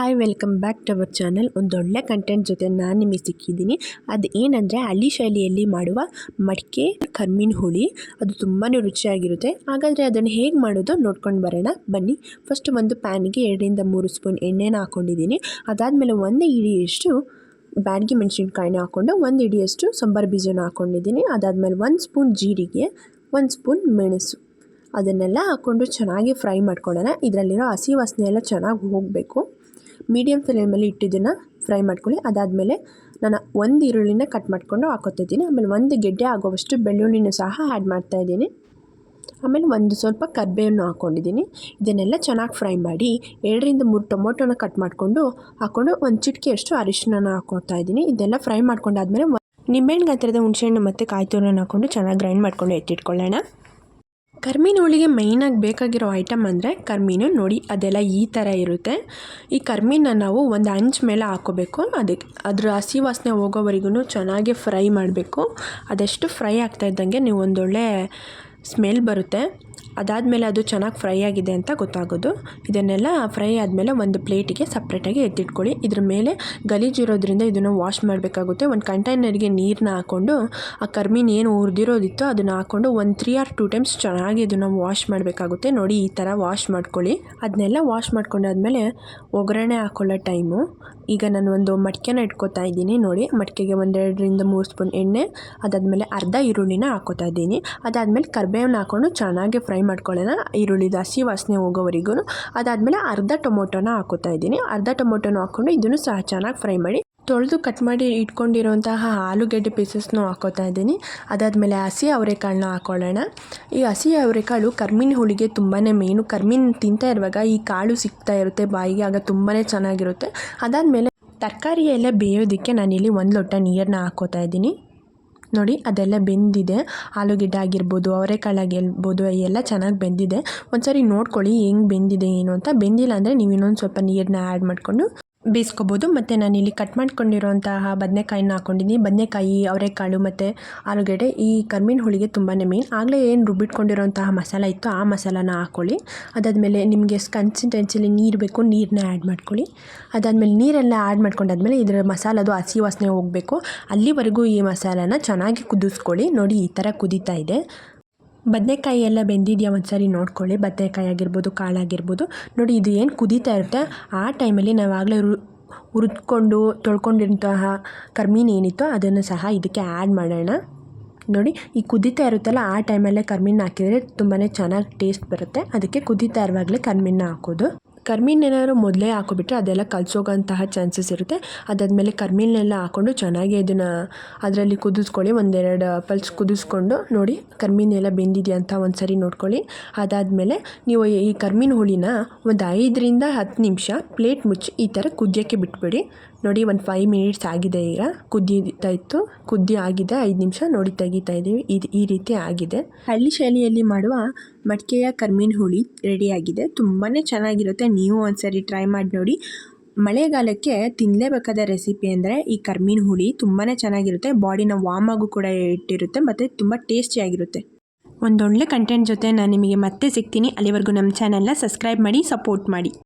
Hi welcome back to our channel ಒಂದೊಳ್ಳೆ content ಜೊತೆ ನಾನು ನಿಮಗೆ ಸಿಕ್ಕಿದ್ದೀನಿ. ಅದು ಏನಂದರೆ ಹಳ್ಳಿ ಶೈಲಿಯಲ್ಲಿ ಮಾಡುವ ಮಡಿಕೆ ಕರ್ಮೀನ್ ಹುಳಿ. ಅದು ತುಂಬಾ ರುಚಿಯಾಗಿರುತ್ತೆ. ಹಾಗಾದರೆ ಅದನ್ನು ಹೇಗೆ ಮಾಡೋದು ನೋಡ್ಕೊಂಡು ಬರೋಣ. ಬನ್ನಿ. ಫಸ್ಟ್ ಒಂದು ಪ್ಯಾನ್ಗೆ ಎರಡರಿಂದ ಮೂರು ಸ್ಪೂನ್ ಎಣ್ಣೆನ ಹಾಕ್ಕೊಂಡಿದ್ದೀನಿ ಅದಾದಮೇಲೆ ಒಂದು ಇಡಿಯಷ್ಟು ಬ್ಯಾಡ್ಗೆ ಮೆಣಸಿನ್ಕಾಯಿನ ಹಾಕ್ಕೊಂಡು ಒಂದು ಇಡಿಯಷ್ಟು ಸಂಬಾರ್ ಬೀಜನ ಹಾಕ್ಕೊಂಡಿದ್ದೀನಿ ಅದಾದಮೇಲೆ ಒಂದು ಸ್ಪೂನ್ ಜೀರಿಗೆ, ಒಂದು ಸ್ಪೂನ್ ಮೆಣಸು. ಅದನ್ನೆಲ್ಲ ಹಾಕ್ಕೊಂಡು ಚೆನ್ನಾಗಿ ಫ್ರೈ ಮಾಡ್ಕೊಳ್ಳೋಣ. ಇದರಲ್ಲಿರೋ ಹಸಿ ವಾಸನೆ ಎಲ್ಲ ಚೆನ್ನಾಗಿ ಹೋಗಬೇಕು. ಮೀಡಿಯಮ್ ಫ್ಲೇಮಲ್ಲಿ ಇಟ್ಟಿದ್ದನ್ನು ಫ್ರೈ ಮಾಡ್ಕೊಳ್ಳಿ. ಅದಾದಮೇಲೆ ನಾನು ಒಂದು ಈರುಳ್ಳಿನ ಕಟ್ ಮಾಡಿಕೊಂಡು ಹಾಕೋತಿದ್ದೀನಿ. ಆಮೇಲೆ ಒಂದು ಗೆಡ್ಡೆ ಆಗೋವಷ್ಟು ಬೆಳ್ಳುಳ್ಳಿನೂ ಸಹ ಆ್ಯಡ್ ಮಾಡ್ತಾಯಿದ್ದೀನಿ ಆಮೇಲೆ ಒಂದು ಸ್ವಲ್ಪ ಕರ್ಬೇವನ್ನು ಹಾಕ್ಕೊಂಡಿದ್ದೀನಿ. ಇದನ್ನೆಲ್ಲ ಚೆನ್ನಾಗಿ ಫ್ರೈ ಮಾಡಿ ಎರಡರಿಂದ ಮೂರು ಟೊಮೊಟೊನ ಕಟ್ ಮಾಡಿಕೊಂಡು ಹಾಕ್ಕೊಂಡು ಒಂದು ಚಿಟಿಕೆಯಷ್ಟು ಅರಿಶಿನ ಹಾಕ್ಕೊಳ್ತಾ ಇದ್ದೀನಿ. ಇದೆಲ್ಲ ಫ್ರೈ ಮಾಡ್ಕೊಂಡಾದ್ಮೇಲೆ ನಿಂಬೆಹಣ್ಣು ಗಾತ್ರದ ಹುಣಸೆಹಣ್ಣು ಮತ್ತು ಕಾಯಿ ತುರಿನ ಹಾಕ್ಕೊಂಡು ಚೆನ್ನಾಗಿ ಗ್ರೈಂಡ್ ಮಾಡ್ಕೊಂಡು ಎತ್ತಿಟ್ಕೊಳ್ಳೋಣ. ಕರ್ಮೀನು ಹೋಳಿಗೆ ಮೇಯ್ನಾಗಿ ಬೇಕಾಗಿರೋ ಐಟಮ್ ಅಂದರೆ ಕರ್ಮೀನು. ನೋಡಿ, ಅದೆಲ್ಲ ಈ ಥರ ಇರುತ್ತೆ. ಈ ಕರ್ಮೀನ ನಾವು ಒಂದು ಅಂಚ್ ಮೇಲೆ ಹಾಕೋಬೇಕು. ಅದಕ್ಕೆ ಅದ್ರ ಹಸಿ ವಾಸನೆ ಹೋಗೋವರೆಗೂ ಚೆನ್ನಾಗಿ ಫ್ರೈ ಮಾಡಬೇಕು. ಅದೆಷ್ಟು ಫ್ರೈ ಆಗ್ತಾ ಇದ್ದಂಗೆ ನೀವು ಒಂದೊಳ್ಳೆ ಸ್ಮೆಲ್ ಬರುತ್ತೆ. ಅದಾದಮೇಲೆ ಅದು ಚೆನ್ನಾಗಿ ಫ್ರೈ ಆಗಿದೆ ಅಂತ ಗೊತ್ತಾಗೋದು. ಇದನ್ನೆಲ್ಲ ಫ್ರೈ ಆದಮೇಲೆ ಒಂದು ಪ್ಲೇಟಿಗೆ ಸಪ್ರೇಟಾಗಿ ಎತ್ತಿಟ್ಕೊಳ್ಳಿ. ಇದ್ರ ಮೇಲೆ ಗಲೀಜಿರೋದ್ರಿಂದ ಇದನ್ನು ವಾಶ್ ಮಾಡಬೇಕಾಗುತ್ತೆ. ಒಂದು ಕಂಟೈನರ್ಗೆ ನೀರನ್ನ ಹಾಕ್ಕೊಂಡು ಆ ಕರ್ಮಿನ ಏನು ಹುರಿದಿರೋದಿತ್ತು ಅದನ್ನು ಹಾಕ್ಕೊಂಡು ಒಂದು ತ್ರೀ ಆರ್ ಟೂ ಟೈಮ್ಸ್ ಚೆನ್ನಾಗಿ ಇದನ್ನು ವಾಶ್ ಮಾಡಬೇಕಾಗುತ್ತೆ. ನೋಡಿ, ಈ ಥರ ವಾಶ್ ಮಾಡ್ಕೊಳ್ಳಿ. ಅದನ್ನೆಲ್ಲ ವಾಶ್ ಮಾಡ್ಕೊಂಡಾದ್ಮೇಲೆ ಒಗ್ಗರಣೆ ಹಾಕ್ಕೊಳ್ಳೋ ಟೈಮು ಈಗ ನಾನು ಒಂದು ಮಡಿಕೆನ ಇಟ್ಕೊತಾ ಇದ್ದೀನಿ. ನೋಡಿ ಮಡಿಕೆಗೆ ಒಂದೆರಡರಿಂದ ಮೂರು ಸ್ಪೂನ್ ಎಣ್ಣೆ, ಅದಾದಮೇಲೆ ಅರ್ಧ ಈರುಳ್ಳಿನ ಹಾಕೋತಾ ಇದ್ದೀನಿ. ಅದಾದಮೇಲೆ ಕರ್ಬೇವನ್ನ ಹಾಕ್ಕೊಂಡು ಚೆನ್ನಾಗಿ ಫ್ರೈ ಮಾಡ್ಕೊಳ್ಳೋಣ. ಈರುಳ್ಳಿ ಹಸಿ ವಾಸನೆ ಹೋಗೋವರೆಗೂ ಅದಾದಮೇಲೆ ಅರ್ಧ ಟೊಮೊಟೊನ ಹಾಕೋತಾ ಇದ್ದೀನಿ. ಅರ್ಧ ಟೊಮೊಟೊನ ಹಾಕ್ಕೊಂಡು ಇದನ್ನು ಸಹ ಚೆನ್ನಾಗಿ ಫ್ರೈ ಮಾಡಿ ತೊಳೆದು ಕಟ್ ಮಾಡಿ ಇಟ್ಕೊಂಡಿರುವಂತಹ ಆಲೂಗೆಡ್ಡೆ ಪೀಸಸ್ನೂ ಹಾಕೋತಾ ಇದ್ದೀನಿ. ಅದಾದಮೇಲೆ ಹಸಿ ಅವರೆಕಾಳನ್ನ ಹಾಕೊಳ್ಳೋಣ. ಈ ಹಸಿ ಅವರೆಕಾಳು ಕರ್ಮಿನ ಹುಳಿಗೆ ತುಂಬಾ ಮೇನು ಕರ್ಮಿನ ತಿಂತಾ ಇರುವಾಗ ಈ ಕಾಳು ಸಿಗ್ತಾ ಇರುತ್ತೆ, ಬಾಯಿಗೆ ಆಗ ತುಂಬಾ ಚೆನ್ನಾಗಿರುತ್ತೆ. ಅದಾದಮೇಲೆ ತರಕಾರಿ ಎಲ್ಲ ಬೇಯೋದಕ್ಕೆ ನಾನಿಲ್ಲಿ ಒಂದು ಲೋಟ ನೀರನ್ನ ಹಾಕೋತಾ ಇದ್ದೀನಿ. ನೋಡಿ ಅದೆಲ್ಲ ಬೆಂದಿದೆ. ಆಲೂಗೆಡ್ಡೆ ಆಗಿರ್ಬೋದು, ಅವರೆಕಾಳು ಆಗಿರ್ಬೋದು, ಎಲ್ಲ ಚೆನ್ನಾಗಿ ಬೆಂದಿದೆ. ಒಂದ್ಸರಿ ನೋಡ್ಕೊಳ್ಳಿ ಹೆಂಗೆ ಬೆಂದಿದೆ ಏನು ಅಂತ. ಬೆಂದಿಲ್ಲ ಅಂದರೆ ನೀವು ಇನ್ನೊಂದು ಸ್ವಲ್ಪ ನೀರನ್ನ ಆ್ಯಡ್ ಮಾಡಿಕೊಂಡು ಬೇಯಿಸ್ಕೊಬೋದು. ಮತ್ತು ಇಲ್ಲಿ ಕಟ್ ಮಾಡ್ಕೊಂಡಿರುವಂತಹ ಬದನೆಕಾಯಿನ ಹಾಕ್ಕೊಂಡಿದ್ದೀನಿ ಬದನೆಕಾಯಿ, ಅವರೆಕಾಳು ಮತ್ತು ಆಲೂಗಡ್ಡೆ ಈ ಕರ್ಮಿನ ಹುಳಿಗೆ ತುಂಬಾ ಮೇನ್ ಆಗಲೇ ಏನು ರುಬ್ಬಿಟ್ಕೊಂಡಿರುವಂತಹ ಮಸಾಲ ಇತ್ತು ಆ ಮಸಾಲಾನ ಹಾಕ್ಕೊಳ್ಳಿ ಅದಾದಮೇಲೆ ನಿಮಗೆ ಕನ್ಸಿಸ್ಟೆನ್ಸಿಲಿ ನೀರು ಬೇಕು ನೀರನ್ನ ಆ್ಯಡ್ ಮಾಡ್ಕೊಳ್ಳಿ. ಅದಾದಮೇಲೆ ನೀರೆಲ್ಲ ಆ್ಯಡ್ ಮಾಡ್ಕೊಂಡಾದ್ಮೇಲೆ ಇದರ ಮಸಾಲದು ಹಸಿ ವಾಸನೆ ಹೋಗಬೇಕು. ಅಲ್ಲಿವರೆಗೂ ಈ ಮಸಾಲಾನ ಚೆನ್ನಾಗಿ ಕುದಿಸ್ಕೊಳ್ಳಿ. ನೋಡಿ ಈ ಥರ ಕುದೀತಾ ಇದೆ. ಬದನೆಕಾಯಿ ಎಲ್ಲ ಬೆಂದಿದೆಯಾ ಒಂದು ಸಾರಿ ನೋಡ್ಕೊಳ್ಳಿ. ಬದನೆಕಾಯಿ ಆಗಿರ್ಬೋದು ಕಾಳಾಗಿರ್ಬೋದು ನೋಡಿ, ಇದು ಏನು ಕುದೀತಾ ಇರುತ್ತೆ. ಆ ಟೈಮಲ್ಲಿ ನಾವು ಆಗಲೇ ಹುರಿದ್ಕೊಂಡು ತೊಳ್ಕೊಂಡಿರೋಂತಹ ಕರ್ಮೀನು ಏನಿತ್ತೋ ಅದನ್ನು ಸಹ ಇದಕ್ಕೆ ಆ್ಯಡ್ ಮಾಡೋಣ. ನೋಡಿ, ಈ ಕುದೀತಾ ಇರುತ್ತಲ್ಲ, ಆ ಟೈಮಲ್ಲೇ ಕರ್ಮೀನ ಹಾಕಿದರೆ ತುಂಬಾ ಚೆನ್ನಾಗಿ ಟೇಸ್ಟ್ ಬರುತ್ತೆ. ಅದಕ್ಕೆ ಕುದೀತಾ ಇರುವಾಗಲೇ ಕರ್ಮೀನ ಹಾಕೋದು. ಕರ್ಮೀನ್ ಏನಾದ್ರು ಮೊದಲೇ ಹಾಕೊಬಿಟ್ರೆ ಅದೆಲ್ಲ ಕಲಸೋಗಂತಹ ಚಾನ್ಸಸ್ ಇರುತ್ತೆ. ಅದಾದಮೇಲೆ ಕರ್ಮೀನೆಲ್ಲ ಹಾಕ್ಕೊಂಡು ಚೆನ್ನಾಗಿ ಅದನ್ನು ಅದರಲ್ಲಿ ಕುದಿಸ್ಕೊಳ್ಳಿ, ಒಂದೆರಡು ಪಲ್ಸ್ ಕುದಿಸ್ಕೊಂಡು ನೋಡಿ ಕರ್ಮೀನೆಲ್ಲ ಬೆಂದಿದೆಯಾ ಅಂತ ಒಂದು ಸರಿ ನೋಡ್ಕೊಳ್ಳಿ. ಅದಾದಮೇಲೆ ನೀವು ಈ ಕರ್ಮೀನ್ ಹುಳಿನ ಒಂದು ಐದರಿಂದ ಹತ್ತು ನಿಮಿಷ ಪ್ಲೇಟ್ ಮುಚ್ಚಿ ಈ ಥರ ಕುದಿಯೋಕ್ಕೆ ಬಿಟ್ಬಿಡಿ. ನೋಡಿ, ಒಂದು ಫೈವ್ ಮಿನಿಟ್ಸ್ ಆಗಿದೆ ಈಗ. ಕುದೀತಾ ಇತ್ತು. ಕುದ್ದಿ ಆಗಿದೆ. ಐದು ನಿಮಿಷ ನೋಡಿ, ತೆಗಿತಾ ಇದ್ದೀವಿ. ಇದು ಈ ರೀತಿ ಆಗಿದೆ. ಹಳ್ಳಿ ಶೈಲಿಯಲ್ಲಿ ಮಾಡುವ ಮಡಿಕೆಯ ಕರ್ಮೀನ್ ಹುಳಿ ರೆಡಿಯಾಗಿದೆ ತುಂಬಾ ಚೆನ್ನಾಗಿರುತ್ತೆ. ನೀವು ಒಂದ್ಸರಿ ಟ್ರೈ ಮಾಡಿ ನೋಡಿ. ಮಳೆಗಾಲಕ್ಕೆ ತಿನ್ನಲೇಬೇಕಾದ ರೆಸಿಪಿ ಅಂದರೆ ಈ ಕರ್ಮೀನ್ ಹುಳಿ ತುಂಬಾ ಚೆನ್ನಾಗಿರುತ್ತೆ. ಬಾಡಿನ ವಾರ್ಮ್ ಆಗು ಕೂಡ ಇಟ್ಟಿರುತ್ತೆ ಮತ್ತು ತುಂಬ ಟೇಸ್ಟಿಯಾಗಿರುತ್ತೆ ಒಂದೊಳ್ಳೆ ಕಂಟೆಂಟ್ ಜೊತೆ ನಾನು ನಿಮಗೆ ಮತ್ತೆ ಸಿಗ್ತೀನಿ. ಅಲ್ಲಿವರೆಗೂ ನಮ್ಮ ಚಾನಲ್ನ ಸಬ್ಸ್ಕ್ರೈಬ್ ಮಾಡಿ ಸಪೋರ್ಟ್ ಮಾಡಿ.